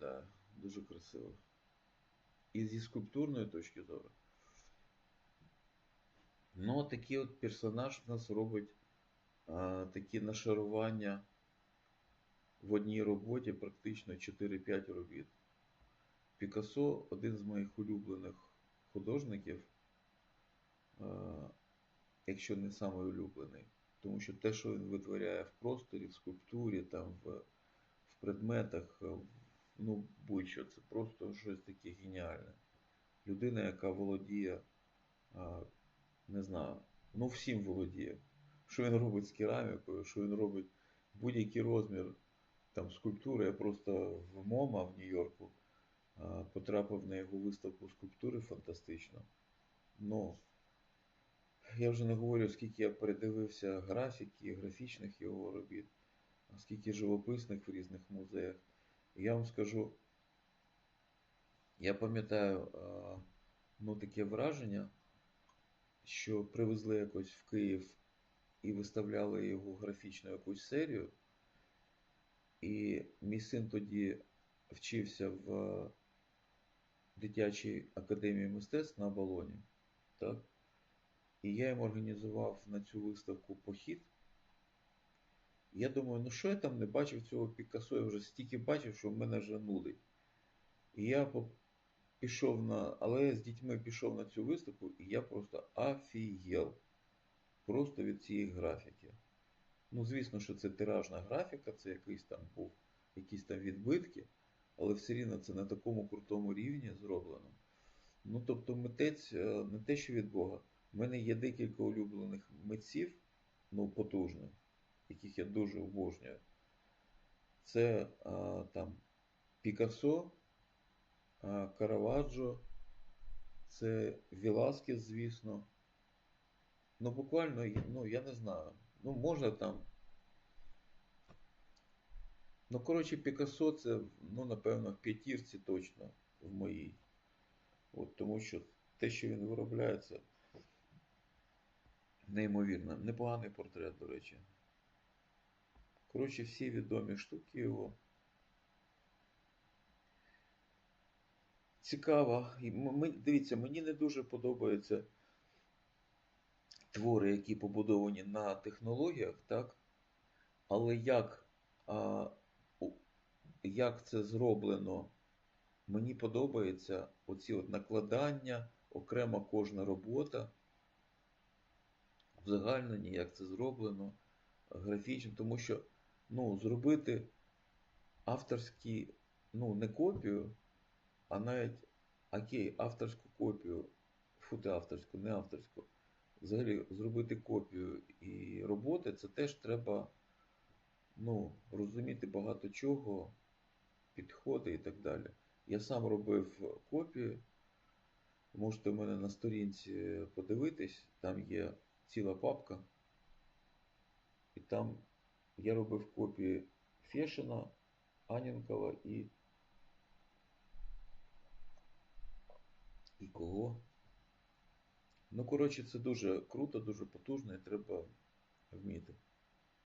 виглядає. Дуже красиво. І зі скульптурної точки зору. Ну, такий от персонаж в нас робить а, такі нашарування в одній роботі практично 4-5 робіт. Пікассо один з моїх улюблених художників, а, якщо не самий улюблений. Тому що те, що він витворяє в просторі, в скульптурі, там, в, в предметах, ну, будь-що, це просто щось таке геніальне. Людина, яка володіє, не знаю, ну всім володіє. Що він робить з керамікою, що він робить будь-який розмір там, скульптури. Я просто в МОМА в Нью-Йорку потрапив на його виставку скульптури фантастично. Ну, я вже не говорю, скільки я передивився графіки, графічних його робіт, скільки живописних в різних музеях. Я вам скажу, я пам'ятаю ну, таке враження, що привезли якось в Київ і виставляли його графічну якусь серію. І мій син тоді вчився в дитячій академії мистецтв на Оболоні. Так? І я їм організував на цю виставку похід. Я думаю, ну що я там не бачив цього Пікассо, я вже стільки бачив, що в мене вже нудить. І я пішов на. Але я з дітьми пішов на цю виставку, і я просто офігел. Просто від цієї графіки. Ну, звісно, що це тиражна графіка, це якийсь там був, якісь там відбитки, але все рівно це на такому крутому рівні зроблено. Ну, тобто, митець е, не те, що від Бога. У мене є декілька улюблених митців, ну, потужних, яких я дуже обожнюю. Це а, там Пікассо, а, Караваджо, це Веласкес, звісно. Ну, буквально, ну, я не знаю. Ну, можна там. Ну, коротше, Пікассо це, ну, напевно, в п'ятірці точно в моїй. От, тому що те, що він виробляє, це неймовірно. Непоганий портрет, до речі. Коротше, всі відомі штуки його. Цікаво. Дивіться, мені не дуже подобаються твори, які побудовані на технологіях, так? Але як, а, як це зроблено, мені подобається оці от накладання, окрема кожна робота, узагальнення, як це зроблено, графічно, тому що ну, зробити авторські, ну, не копію, а навіть окей, авторську копію, фу, ти авторську, не авторську. Взагалі зробити копію і роботи, це теж треба ну, розуміти багато чого, підходи і так далі. Я сам робив копії. Можете в мене на сторінці подивитись, там є ціла папка. І там я робив копії Фешина, Анінкова і. І кого? Ну, коротше, це дуже круто, дуже потужно і треба вміти.